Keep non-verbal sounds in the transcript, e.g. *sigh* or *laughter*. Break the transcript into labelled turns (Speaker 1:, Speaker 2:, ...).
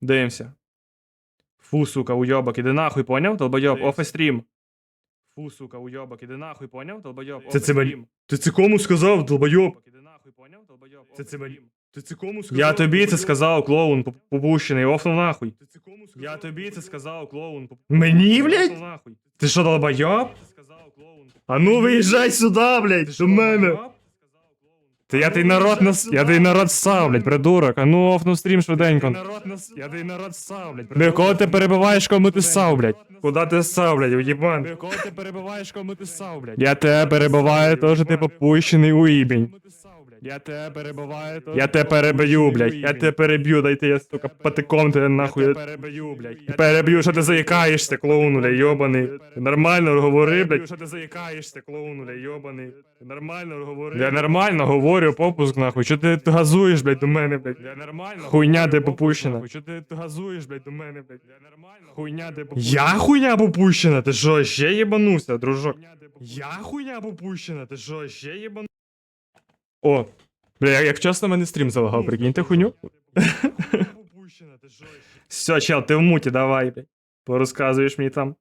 Speaker 1: Дивимося. Фу, сука, уйобок, іди нахуй, поняв? Долбойоб,
Speaker 2: Дивимся.
Speaker 1: офестрім. Фу, сука, уйобок, іди нахуй, поняв? Долбойоб,
Speaker 2: Це це
Speaker 1: офестрім.
Speaker 2: Ти це кому сказав, долбойоб?
Speaker 1: Іди нахуй, поняв? Долбойоб,
Speaker 2: Це це
Speaker 1: офестрім.
Speaker 2: Ти це кому сказав?
Speaker 1: Я тобі це
Speaker 2: долбойоб?
Speaker 1: сказав, клоун, поп- попущений, офнув нахуй.
Speaker 2: Ти це кому сказав?
Speaker 1: Я тобі це сказав, клоун. поп-
Speaker 2: Мені, блядь?
Speaker 1: нахуй.
Speaker 2: Ти що, долбойоб?
Speaker 1: Ти сказав, клоун.
Speaker 2: А ну виїжджай сюди, блядь, до мене.
Speaker 1: Та я той народ нас. Я той народ ссав, блядь, придурок. А ну офну стрім швиденько.
Speaker 2: народ нас, я той народ ссав, блядь.
Speaker 1: Бля, кого ти перебиваєш, кому ти ссав, блядь?
Speaker 2: Куда ти ссав, блядь, уїбан?
Speaker 1: Кого ти перебиваєш, кому ти ссав, блядь? Я тебе перебиваю, теж ти попущений уїбень. Я тебе перебиваю, теж
Speaker 2: Я тебе переб'ю, блядь, я тебе переб'ю, дайте я, сука, патиком тебе нахуй.
Speaker 1: Я тебе переб'ю, блядь.
Speaker 2: Переб'ю, що ти заїкаєшся, клоун, бля, йобаний. Нормально говори, блядь.
Speaker 1: Що ти заїкаєшся, клоун, бля, йобаний.
Speaker 2: Нормально говори.
Speaker 1: Я нормально говорю, попуск нахуй. Що ти газуєш, блядь, до мене, блядь?
Speaker 2: Я нормально.
Speaker 1: Хуйня де попущена.
Speaker 2: Що ти газуєш, блядь, до мене, блядь? Я нормально.
Speaker 1: Хуйня де
Speaker 2: Я хуйня попущена, ти що, ще єбанувся, дружок? Я хуйня попущена, ти що, ще єбанувся?
Speaker 1: О, бля, як, як чесно мене стрім залагав, прикиньте хуйню. *laughs*
Speaker 2: Все, чел, ти в муті, давай, блядь. Порозказуєш мені там.